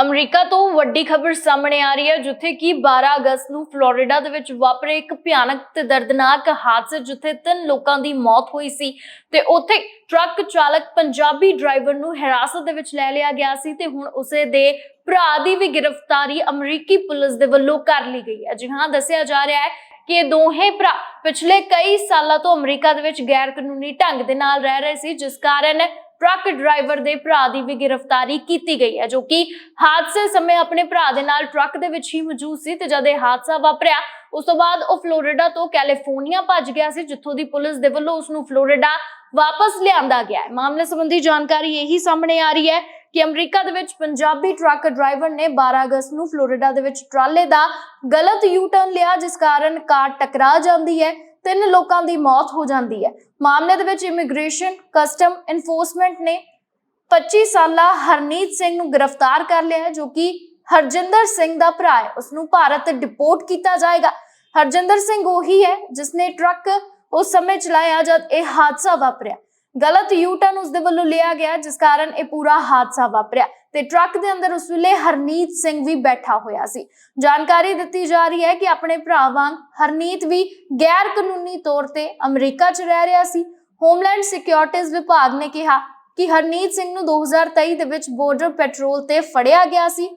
America ਤੋਂ ਵੱਡੀ ਖਬਰ ਸਾਹਮਣੇ ਆ ਰਹੀ ਹੈ, ਜਿੱਥੇ ਕਿ 12 ਅਗਸਤ ਨੂੰ ਫਲੋਰੀਡਾ ਦੇ ਵਿੱਚ ਵਾਪਰੇ ਇੱਕ ਭਿਆਨਕ ਤੇ ਦਰਦਨਾਕ ਹਾਦਸੇ, ਜਿੱਥੇ ਤਿੰਨ ਲੋਕਾਂ ਦੀ ਮੌਤ ਹੋਈ ਸੀ ਤੇ ਉੱਥੇ ਟਰੱਕ ਚਾਲਕ ਪੰਜਾਬੀ ਡਰਾਈਵਰ ਨੂੰ ਹਿਰਾਸਤ ਦੇ ਵਿੱਚ ਲੈ ਲਿਆ ਗਿਆ ਸੀ ਤੇ ਹੁਣ ਉਸੇ ਦੇ ਭਰਾ ਦੀ ਵੀ ਗ੍ਰਿਫਤਾਰੀ ਅਮਰੀਕੀ ਪੁਲਿਸ ਦੇ ਵੱਲੋਂ ਕਰ ਲਈ ਗਈ ਹੈ। ਜੀ ਹਾਂ, ਦੱਸਿਆ ਜਾ ਰਿਹਾ ਹੈ ਕਿ ਇਹ ਦੋਹੇ ਭਰਾ ਪਿਛਲੇ ਕਈ ਸਾਲਾਂ ਤੋਂ ਅਮਰੀਕਾ ਦੇ ਵਿੱਚ ਗੈਰ ਕਾਨੂੰਨੀ ਢੰਗ ਦੇ ਨਾਲ ਰਹਿ ਰਹੇ ਸੀ, ਜਿਸ ਕਾਰਨ ਟਰੱਕ ਡਰਾਈਵਰ ਦੇ ਭਰਾ ਦੀ ਵੀ ਗ੍ਰਿਫਤਾਰੀ ਕੀਤੀ ਗਈ ਹੈ, ਜੋ ਕਿ ਹਾਦਸੇ ਸਮੇਂ ਆਪਣੇ ਭਰਾ ਦੇ ਨਾਲ ਟਰੱਕ ਦੇ ਵਿੱਚ ਹੀ ਮੌਜੂਦ ਸੀ ਤੇ ਜਦ ਇਹ ਹਾਦਸਾ ਵਾਪਰਿਆ, ਉਸ ਤੋਂ ਬਾਅਦ ਉਹ ਫਲੋਰੀਡਾ ਤੋਂ ਕੈਲੀਫੋਰਨੀਆ ਭੱਜ ਗਿਆ ਸੀ, ਜਿੱਥੋਂ ਦੀ ਪੁਲਿਸ ਦੇ ਵੱਲੋਂ ਉਸ ਨੂੰ ਫਲੋਰੀਡਾ ਵਾਪਸ ਲਿਆਂਦਾ ਗਿਆ ਹੈ। ਮਾਮਲੇ ਸੰਬੰਧੀ ਜਾਣਕਾਰੀ ਇਹੀ ਸਾਹਮਣੇ ਆ ਰਹੀ ਹੈ ਕਿ ਅਮਰੀਕਾ ਦੇ ਵਿੱਚ ਪੰਜਾਬੀ ਟਰੱਕ ਡਰਾਈਵਰ ਨੇ 12 ਅਗਸਤ ਨੂੰ ਫਲੋਰੀਡਾ ਦੇ ਵਿੱਚ ਟਰਾਲੇ ਦਾ ਗਲਤ ਯੂ ਟਰਨ ਲਿਆ, ਜਿਸ ਕਾਰਨ ਕਾਰ ਟਕਰਾ ਜਾਂਦੀ ਹੈ, ਤਿੰਨ ਲੋਕਾਂ ਦੀ ਮੌਤ ਹੋ ਜਾਂਦੀ ਹੈ। ਮਾਮਲੇ ਦੇ ਵਿੱਚ ਇਮੀਗ੍ਰੇਸ਼ਨ, ਕਸਟਮ ਇਨਫੋਰਸਮੈਂਟ ਨੇ 25 ਸਾਲਾ ਹਰਨੀਤ ਸਿੰਘ ਨੂੰ ਗ੍ਰਿਫਤਾਰ ਕਰ ਲਿਆ ਹੈ, ਜੋ ਕਿ ਹਰਜਿੰਦਰ ਸਿੰਘ ਦਾ ਭਰਾ ਹੈ। ਉਸ ਨੂੰ ਭਾਰਤ ਡਿਪੋਰਟ ਕੀਤਾ ਜਾਏਗਾ। ਹਰਜਿੰਦਰ ਸਿੰਘ ਉਹੀ ਹੈ ਜਿਸ ਨੇ ਟਰੱਕ ਉਸ ਸਮੇਂ ਚਲਾਇਆ ਜਦ ਇਹ ਹਾਦਸਾ ਵਾਪਰਿਆ। ਗਲਤ ਯੂ ਟਰਨ ਉਸ ਦੇ ਵੱਲੋਂ ਲਿਆ ਗਿਆ, ਜਿਸ ਕਾਰਨ ਇਹ ਪੂਰਾ ਹਾਦਸਾ ਵਾਪਰਿਆ। ਤੇ ਟਰੱਕ ਦੇ ਅੰਦਰ ਉਸ ਵੇਲੇ ਹਰਨੀਤ ਸਿੰਘ ਵੀ ਬੈਠਾ ਹੋਇਆ ਸੀ। ਜਾਣਕਾਰੀ ਦਿੱਤੀ ਜਾ ਰਹੀ ਹੈ ਕਿ ਆਪਣੇ ਭਰਾ ਵਾਂਗ ਹਰਨੀਤ ਵੀ ਗੈਰ ਕਾਨੂੰਨੀ ਤੌਰ ਤੇ ਅਮਰੀਕਾ 'ਚ ਰਹਿ ਰਿਹਾ ਸੀ। ਹੋਮਲੈਂਡ ਸਿਕਿਉਰਿਟੀਜ਼ ਵਿਭਾਗ ਨੇ ਕਿਹਾ ਕਿ ਹਰਨੀਤ ਸਿੰਘ ਨੂੰ 2023 ਦੇ ਵਿੱਚ ਬਾਰਡਰ ਪੈਟਰੋਲ ਤੇ ਫੜਿਆ ਗਿਆ ਸੀ।